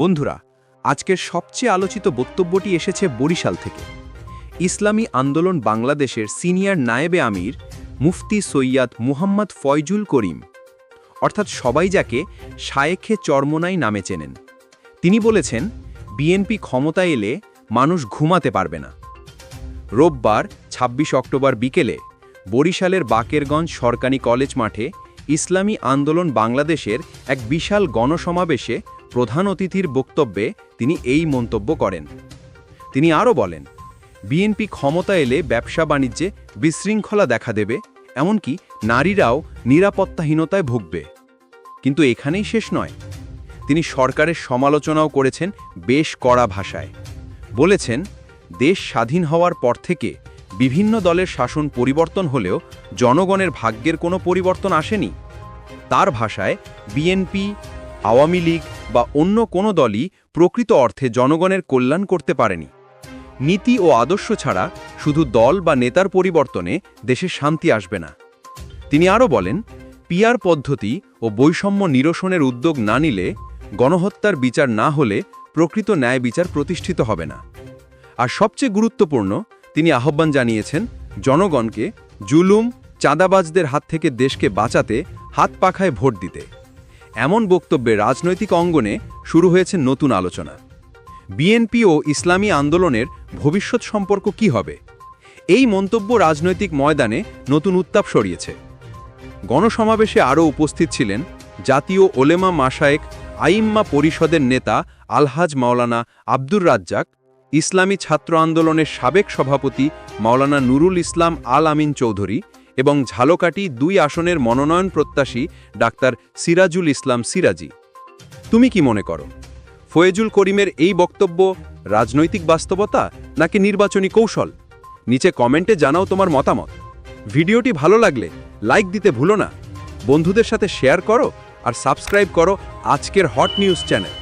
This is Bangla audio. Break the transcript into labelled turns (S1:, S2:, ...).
S1: বন্ধুরা আজকের সবচেয়ে আলোচিত বক্তব্যটি এসেছে বরিশাল থেকে। ইসলামী আন্দোলন বাংলাদেশের সিনিয়র নায়েবে আমির মুফতি সৈয়াদ মুহাম্মদ ফয়জুল করিম, অর্থাৎ সবাই যাকে শায়েখে চরমনাই নামে চেনেন। তিনি বলেছেন, বিএনপি ক্ষমতায় এলে মানুষ ঘুমাতে পারবে না। রোববার ২৬ অক্টোবর বিকেলে বরিশালের বাকেরগঞ্জ সরকারি কলেজ মাঠে ইসলামী আন্দোলন বাংলাদেশের এক বিশাল গণসমাবেশে প্রধান অতিথির বক্তব্যে তিনি এই মন্তব্য করেন। তিনি আরও বলেন, বিএনপি ক্ষমতা এলে ব্যবসা বাণিজ্যে বিশৃঙ্খলা দেখা দেবে, এমনকি নারীরাও নিরাপত্তাহীনতায় ভুগবে। কিন্তু এখানেই শেষ নয়। তিনি সরকারের সমালোচনাও করেছেন বেশ কড়া ভাষায়। বলেছেন, দেশ স্বাধীন হওয়ার পর থেকে বিভিন্ন দলের শাসন পরিবর্তন হলেও জনগণের ভাগ্যের কোনো পরিবর্তন আসেনি। তার ভাষায়, বিএনপি আওয়ামী লীগ বা অন্য কোনো দলই প্রকৃত অর্থে জনগণের কল্যাণ করতে পারেনি। নীতি ও আদর্শ ছাড়া শুধু দল বা নেতার পরিবর্তনে দেশে শান্তি আসবে না। তিনি আরও বলেন পিয়ার পদ্ধতি ও বৈষম্য নিরসনের উদ্যোগ না নিলে গণহত্যার বিচার না হলে প্রকৃত ন্যায় বিচার প্রতিষ্ঠিত হবে না। আর সবচেয়ে গুরুত্বপূর্ণ, তিনি আহ্বান জানিয়েছেন, জনগণকে জুলুম, চাঁদাবাজদের হাত থেকে দেশকে বাঁচাতে হাত পাখায় ভোট দিতে। এমন বক্তব্যে রাজনৈতিক অঙ্গনে শুরু হয়েছে নতুন আলোচনা। বিএনপি ও ইসলামী আন্দোলনের ভবিষ্যৎ সম্পর্ক কি হবে? এই মন্তব্য রাজনৈতিক ময়দানে নতুন উত্তাপ সরিয়েছে। গণসমাবেশে আরও উপস্থিত ছিলেন জাতীয় ওলেমা মাসায়েক আইম্মা পরিষদের নেতা আলহাজ মাওলানা আব্দুর রাজ্জাক, ইসলামী ছাত্র আন্দোলনের সাবেক সভাপতি মাওলানা নুরুল ইসলাম আল আমিন চৌধুরী এবং ঝালকাটি দুই আসনের মনোনয়ন প্রত্যাশী ডাক্তার সিরাজুল ইসলাম সিরাজি। তুমি কি মনে করো, ফয়েজুল করিমের এই বক্তব্য রাজনৈতিক বাস্তবতা নাকি নির্বাচনী কৌশল? নিচে কমেন্টে জানাও তোমার মতামত। ভিডিওটি ভালো লাগলে লাইক দিতে ভুলো না। বন্ধুদের সাথে শেয়ার করো আর সাবস্ক্রাইব করো আজকের হট নিউজ চ্যানেল।